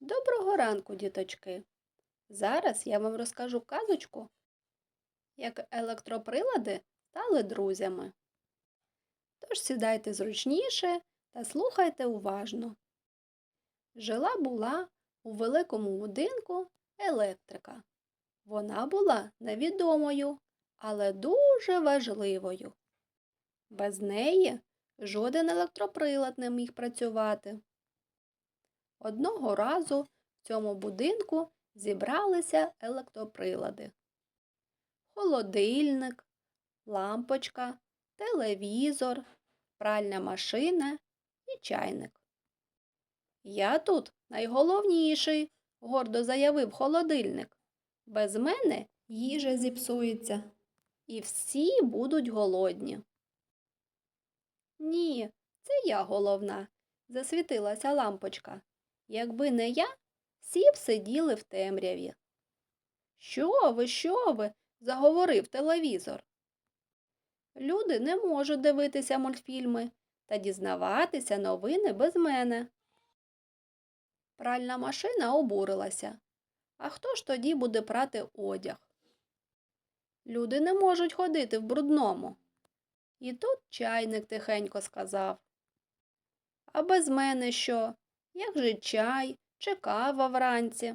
Доброго ранку, діточки! Зараз я вам розкажу казочку, як електроприлади стали друзями. Тож сідайте зручніше та слухайте уважно. Жила була у великому будинку електрика. Вона була невідомою, але дуже важливою. Без неї жоден електроприлад не міг працювати. Одного разу в цьому будинку зібралися електроприлади. Холодильник, лампочка, телевізор, пральна машина і чайник. Я тут найголовніший, гордо заявив холодильник. Без мене їжа зіпсується, і всі будуть голодні. Ні, це я головна, засвітилася лампочка. Якби не я, всі б сиділи в темряві. Що ви, що ви? заговорив телевізор. Люди не можуть дивитися мультфільми та дізнаватися новини без мене. Пральна машина обурилася. А хто ж тоді буде прати одяг? Люди не можуть ходити в брудному. І тут чайник тихенько сказав. А без мене що? Як же чай чи кава вранці?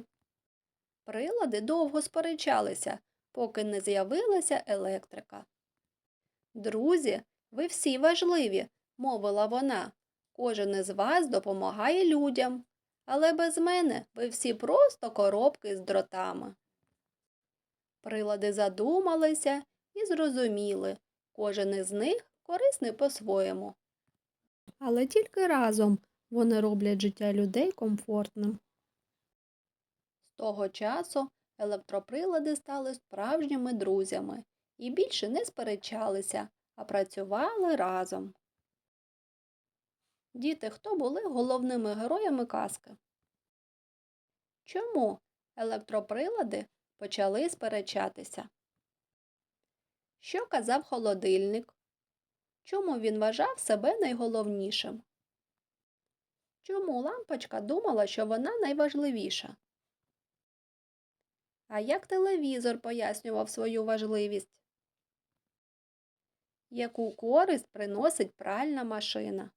Прилади довго сперечалися, поки не з'явилася електрика. Друзі, ви всі важливі, мовила вона. Кожен із вас допомагає людям, але без мене ви всі просто коробки з дротами. Прилади задумалися і зрозуміли, кожен із них корисний по-своєму. Але тільки разом вони роблять життя людей комфортним. З того часу електроприлади стали справжніми друзями і більше не сперечалися, а працювали разом. Діти, хто були головними героями казки? Чому електроприлади почали сперечатися? Що казав холодильник? Чому він вважав себе найголовнішим? Чому лампочка думала, що вона найважливіша? А як телевізор пояснював свою важливість? Яку користь приносить пральна машина?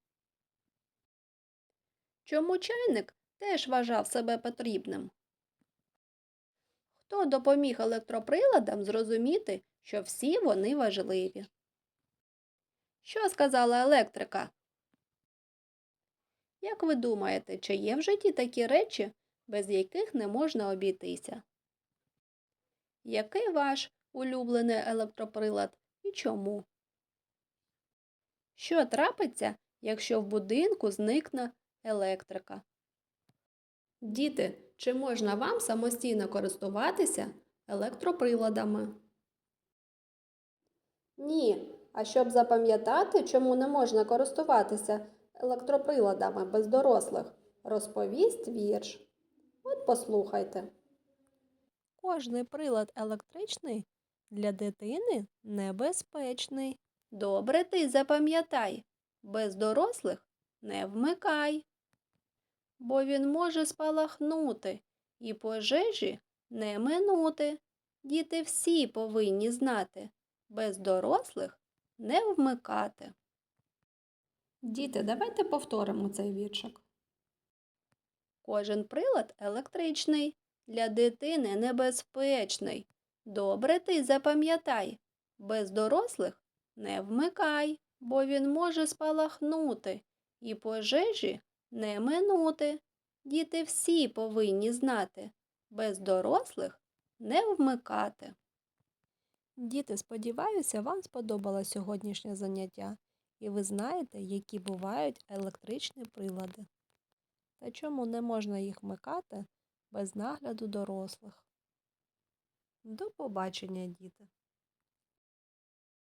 Чому чайник теж вважав себе потрібним? Хто допоміг електроприладам зрозуміти, що всі вони важливі? Що сказала електрика? Як ви думаєте, чи є в житті такі речі, без яких не можна обійтися? Який ваш улюблений електроприлад і чому? Що трапиться, якщо в будинку зникне електрика? Діти, чи можна вам самостійно користуватися електроприладами? Ні. А щоб запам'ятати, чому не можна користуватися електроприладами без дорослих, розповість вірш. От послухайте. Кожний прилад електричний для дитини небезпечний. Добре ти запам'ятай, без дорослих не вмикай, бо він може спалахнути і пожежі не минути. Діти всі повинні знати, без дорослих не вмикати. Діти, давайте повторимо цей віршик. Кожен прилад електричний, для дитини небезпечний. Добре ти запам'ятай, без дорослих не вмикай, бо він може спалахнути і пожежі не минути. Діти всі повинні знати, без дорослих не вмикати. Діти, сподіваюся, вам сподобалось сьогоднішнє заняття, і ви знаєте, які бувають електричні прилади. Та чому не можна їх вмикати без нагляду дорослих? До побачення, діти!